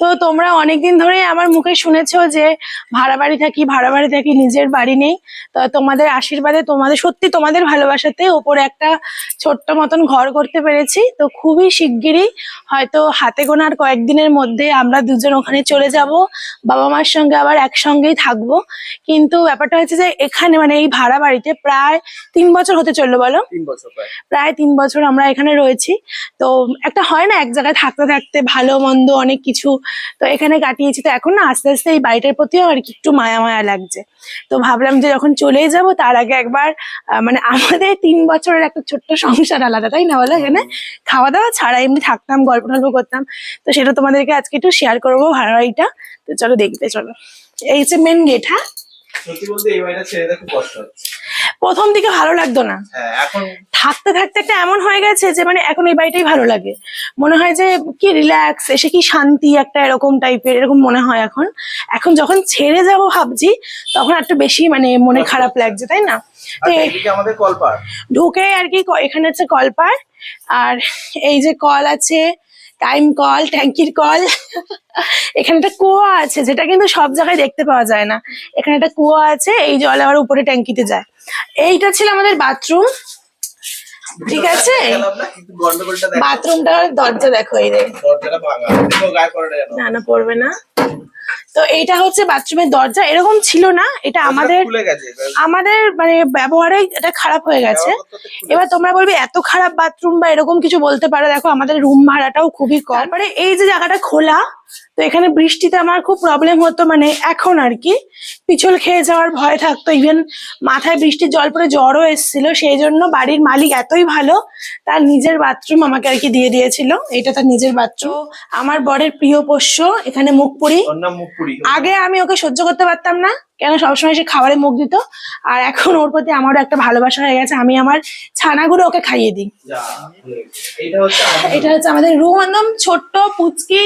তো তোমরা অনেকদিন ধরেই আমার মুখে শুনেছো যে ভাড়া বাড়ি থাকি ভাড়া বাড়ি থাকি নিজের বাড়ি নেই। তো তোমাদের আশীর্বাদে তোমাদের সত্যি তোমাদের ভালোবাসাতে ওপরে একটা ছোট্ট মতন ঘর করতে পেরেছি। তো খুবই শিগগিরই হয়তো হাতে গোনার কয়েকদিনের মধ্যে আমরা দুজন ওখানে চলে যাব। বাবা মার সঙ্গে আবার একসঙ্গেই থাকব। কিন্তু ব্যাপারটা হচ্ছে যে এখানে মানে এই ভাড়া বাড়িতে প্রায় তিন বছর হতে চলল বলো? প্রায় তিন বছর আমরা এখানে রয়েছি। তো একটা হয় না এক জায়গায় থাকতে থাকতে ভালো মন্দ অনেক কিছু তো এখানে কাটিয়েছি। তো এখন না আস্তে আস্তে এই বাড়িটার প্রতিও আর কি একটু মায়া মায়া লাগছে। তো ভাবলাম যে যখন চলে যাব তার আগে একবার মানে আমাদের তিন বছরের একটা ছোট্ট সংসার আলাদা, তাই না বলো এখানে? খাওয়া দাওয়া ছাড়া এমনি থাকতাম গল্প টল্প করতাম। তো সেটা তোমাদেরকে আজকে একটু শেয়ার করব ভাড়া বাড়িটা তো চলো দেখতে চলো। এই হচ্ছে মেন গেট হ্যাঁ? প্রথম দিকে ভালো লাগতো না। হ্যাঁ থাকতে থাকতে একটা এমন হয়ে গেছে যে মানে এখন এই বাড়িটাই ভালো লাগে। মনে হয় যে কি রিল্যাক্স এসে কি শান্তি একটা এরকম টাইপের এরকম মনে হয় এখন। এখন যখন ছেড়ে যাব ভাবছি তখন একটু বেশি মানে মনে খারাপ লাগছে তাই না? কলপার ঢুকে আর কি ক- এখানে হচ্ছে কলপার আর এই যে কল আছে টাইম কল ট্যাঙ্কির কল এখানে একটা কুয়া আছে যেটা কিন্তু সব জায়গায় দেখতে পাওয়া যায় না। এখানে একটা কুয়া আছে এই জল আবার উপরে ট্যাঙ্কিতে যায়। এইটা ছিল আমাদের বাথরুম। ঠিক আছে? বাথরুমটার দরজা দেখো এই রে না না পড়বে না। তো এইটা হচ্ছে বাথরুমের দরজা। এরকম ছিল না এটা আমাদের আমাদের মানে ব্যবহারে এটা খারাপ হয়ে গেছে। এবার তোমরা বলবে এত খারাপ বাথরুম বা এরকম কিছু বলতে পারো? দেখো আমাদের রুম ভাড়াটাও খুবই কম। মানে এই যে জায়গাটা খোলা তো এখানে বৃষ্টিতে আমার খুব প্রবলেম হতো মানে এখন আর কি পিছল খেয়ে যাওয়ার ভয় থাকতো। ইভেন মাথায় বৃষ্টির জল পরে জ্বরও এসেছিল সেই জন্য বাড়ির মালিক এতই ভালো তার নিজের বাথরুম আমাকে আর কি দিয়ে দিয়েছিল। এটা তার নিজের বাথরুম আমার বরের প্রিয় পোষ্য এখানে মুখপুরি। আগে আমি ওকে সহ্য করতে পারতাম না কেন সবসময় সে খাবারে মুখ দিত। আর এখন ওর প্রতি আমারও একটা ভালোবাসা হয়ে গেছে আমি আমার ছানাগুলো ওকে খাইয়ে দিই। এটা হচ্ছে আমাদের রুম একদম ছোট্ট পুচকি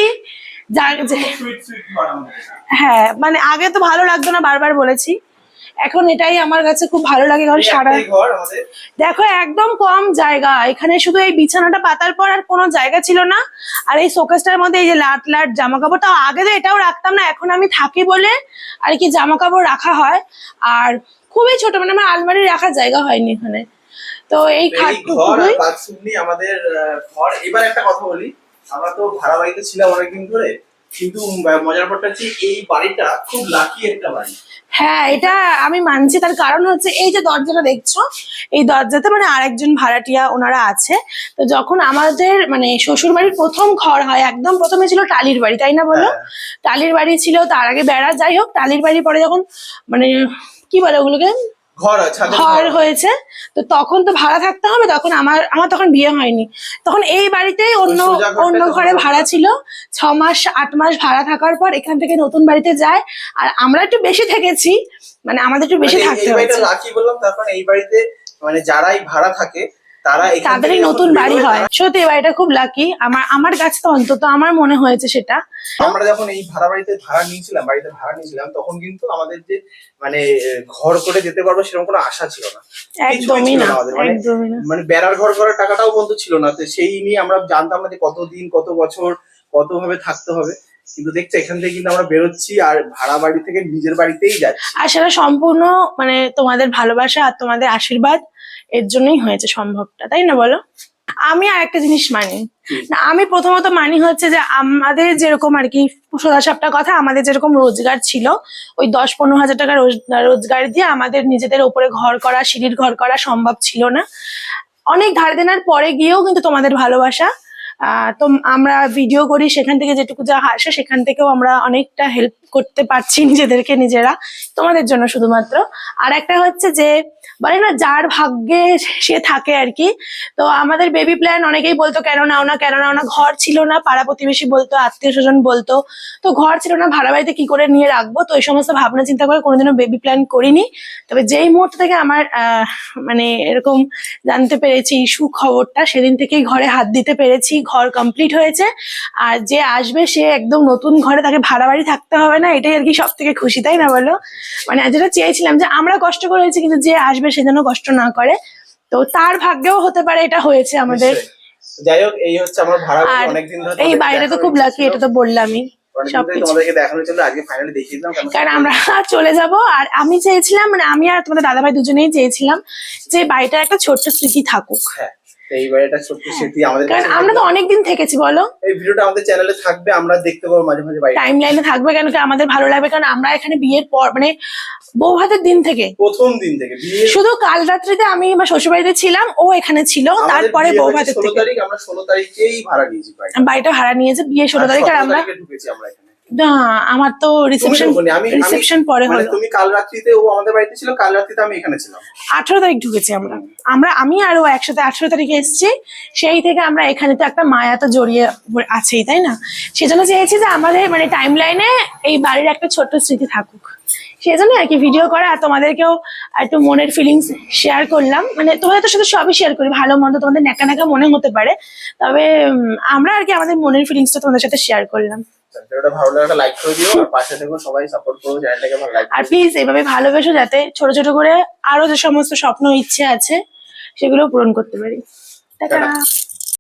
হ্যাঁ মানে আগে তো ভালো লাগতো না বারবার বলেছি। এখন এটাই আমার কাছে খুব ভালো লাগে কারণ সারা দেখো একদম কম জায়গা। এখানে শুধু এই বিছানাটা পাতার পর আর কোনো জায়গা ছিল না। আর এই শোকেসটার মধ্যে এই যে লাট লাট জামা কাপড় তাও আগে তো এটাও রাখতাম না এখন আমি থাকি বলে আর কি জামা কাপড় রাখা হয়। আর খুবই ছোট মানে আমার আলমারি রাখার জায়গা হয়নি এখানে। তো এই নিয়ে আমাদের ঘর। এবার একটা কথা বলি। আমরা তো ভাড়া বাড়িতে ছিলাম অনেকদিন ধরে কিন্তু মজার ব্যাপারটা হচ্ছে এই বাড়িটা খুব লাকি একটা বাড়ি। হ্যাঁ এটা আমি মানছি। তার কারণ হচ্ছে এই যে দরজাটা দেখছ এই দরজাতে মানে আরেকজন ভাড়াটিয়া ওনারা আছে। তো যখন আমাদের মানে শ্বশুর বাড়ির প্রথম ঘর হয় একদম প্রথমে ছিল টালির বাড়ি তাই না বলো? হ্যাঁ। টালির বাড়ি ছিল তার আগে বেড়া যাই হোক টালির বাড়ি পরে যখন মানে কি বলে ওগুলোকে? ঘর। হয়েছে। তো তখন তো ভাড়া থাকতে হবে তখন আমার আমার তখন বিয়ে হয়নি। তখন এই বাড়িতেই অন্য অন্য ঘরে ভাড়া ছিল। ছ মাস আট মাস ভাড়া থাকার পর এখান থেকে নতুন বাড়িতে যায়। আর আমরা একটু বেশি থেকেছি মানে আমাদের একটু বেশি মানে থাকতে হয়েছে। লাকি বললাম তারপর এই বাড়িতে মানে যারাই ভাড়া থাকে তারা তাদেরই নতুন বাড়ি হয় সত্যি বাড়িটা খুব লাকি আমার আমার কাছে তো অন্তত আমার মনে হয়েছে সেটা। আমরা যখন এই ভাড়া বাড়িতে ভাড়া নিয়েছিলাম বাড়িতে ভাড়া নিয়েছিলাম তখন কিন্তু আমাদের যে মানে ঘর করে যেতে পারব সেরকম কোনো আশা ছিল না। একদমই না মানে- একদমই না। মানে বেড়ার ঘর করার টাকাটাও বন্ধ ছিল না। তো সেই নিয়ে আমরা জানতাম না যে কতদিন কত বছর কত ভাবে থাকতে হবে। কিন্তু দেখছ এখান থেকে কিন্তু আমরা বেরোচ্ছি আর ভাড়া বাড়ি থেকে নিজের বাড়িতেই যাচ্ছি। আর সেটা সম্পূর্ণ মানে তোমাদের ভালোবাসা আর তোমাদের আশীর্বাদ এর জন্যই হয়েছে সম্ভবটা তাই না বলো? আমি আর একটা জিনিস মানি। না আমি প্রথমত মানি হচ্ছে যে আমাদের যেরকম আর কি সোজা সাপটা কথা আমাদের যেরকম রোজগার ছিল ওই দশ পনেরো হাজার টাকা রোজ- রোজগার দিয়ে আমাদের নিজেদের ওপরে ঘর করা সিঁড়ির ঘর করা সম্ভব ছিল না। অনেক ধার দেনার পরে গিয়েও কিন্তু তোমাদের ভালোবাসা তো আমরা ভিডিও করি, সেখান থেকে যেটুকু যা আসে সেখান থেকেও আমরা অনেকটা হেল্প করতে পারছি নিজেদেরকে, নিজেরা, তোমাদের জন্য শুধুমাত্র। আর একটা হচ্ছে যে, বলে না, যার ভাগ্যে সে থাকে আর কি, তো আমাদের বেবি প্ল্যান অনেকেই বলতো, কেন নাও না, কেন নাও না? ঘর ছিল না, পাড়া প্রতিবেশী বলতো, আত্মীয় স্বজন বলতো, তো ঘর ছিল না, ভাড়া বাড়িতে কি করে নিয়ে রাখব? তো এই সমস্ত ভাবনা চিন্তা করে কোনোদিনও বেবি প্ল্যান করিনি। তবে যেই মুহূর্ত থেকে আমার মানে এরকম জানতে পেরেছি, সুখবরটা, সেদিন থেকেই ঘরে হাত দিতে পেরেছি ঘর কমপ্লিট হয়েছে। আর যে আসবে সে একদম নতুন ঘরে তাকে ভাড়া বাড়ি থাকতে হবে না এটাই আর কি সব থেকে খুশি তাই না বলো? মানে যেটা চেয়েছিলাম যে আমরা কষ্ট করেছি কিন্তু যে আসবে সে যেন কষ্ট না করে। তো তার ভাগ্যেও হতে পারে এটা হয়েছে আমাদের। যাই হোক এই হচ্ছে আমার ভাড়া অনেকদিন ধরে এই বাড়িটা তো খুব লাকি এটা তো বললামই। কারণ কারণ আমরা চলে যাব। আর আমি চেয়েছিলাম মানে আমি আর তোমাদের দাদাভাই দুজনেই চেয়েছিলাম যে বাড়িটার একটা ছোট্ট স্মৃতি থাকুক। হ্যাঁ। তো এই বাড়িটা সত্যি স্মৃতি আমাদের কারণ আমরা তো অনেকদিন থেকেছি বলো? এই ভিডিওটা আমাদের চ্যানেলে থাকবে আমরা দেখতে পাবো মাঝে মাঝে বাড়ি টাইম লাইনে থাকবে কেন? কি আমাদের ভালো লাগবে কারণ আমরা এখানে বিয়ের পর মানে বউ ভাতের দিন থেকে। প্রথম দিন থেকে বিয়ে শুধু কাল রাত্রিতে আমি আমার শ্বশুর বাড়িতে ছিলাম ও এখানে ছিল তারপরে বউ ভাতের ষোলো থেকে। তারিখ আমরা ষোলো তারিখেই ভাড়া নিয়েছি বাড়িটা ভাড়া নিয়েছে বিয়ে ষোলো তারিখ আর আমরা ঢুকেছি আমরা এখানে। না আমার তো রিসেপশন রিসেপশন পরে মানে হলো। তুমি কাল রাত্রিতে ও আমাদের বাড়িতে ছিল কাল রাত্রিতে আমি এখানে ছিলাম। আঠারো তারিখ ঢুকেছি আমরা। আমরা আমি আর ও একসাথে আঠারো তারিখে এসেছি। সেই থেকে আমরা এখানে তো একটা মায়া তো জড়িয়ে আছেই তাই না? সেজন্য চেয়েছি যে আমাদের মানে টাইম লাইনে এই বাড়ির একটা ছোট্ট স্মৃতি থাকুক। সেই জন্য আর কি ভিডিও করা আর তোমাদেরকেও একটু মনের ফিলিংস শেয়ার করলাম। মানে তোমাদের তো সাথে সবই শেয়ার করি ভালো মন্দ তোমাদের নেকা নেকা মনে হতে পারে। তবে আমরা আর কি আমাদের মনের ফিলিংসটা তোমাদের সাথে শেয়ার করলাম। ভিডিওটা ভালো লাগলে লাইক করে দিও আর পাশে থেকো সবাই সাপোর্ট করো চ্যানেলটাকে ভালো লাইক আর প্লিজ এইভাবে ভালোবেসো যাতে ছোট ছোট করে আরও যে সমস্ত স্বপ্ন ইচ্ছে আছে সেগুলো পূরণ করতে পারি। টাটা। টাটা।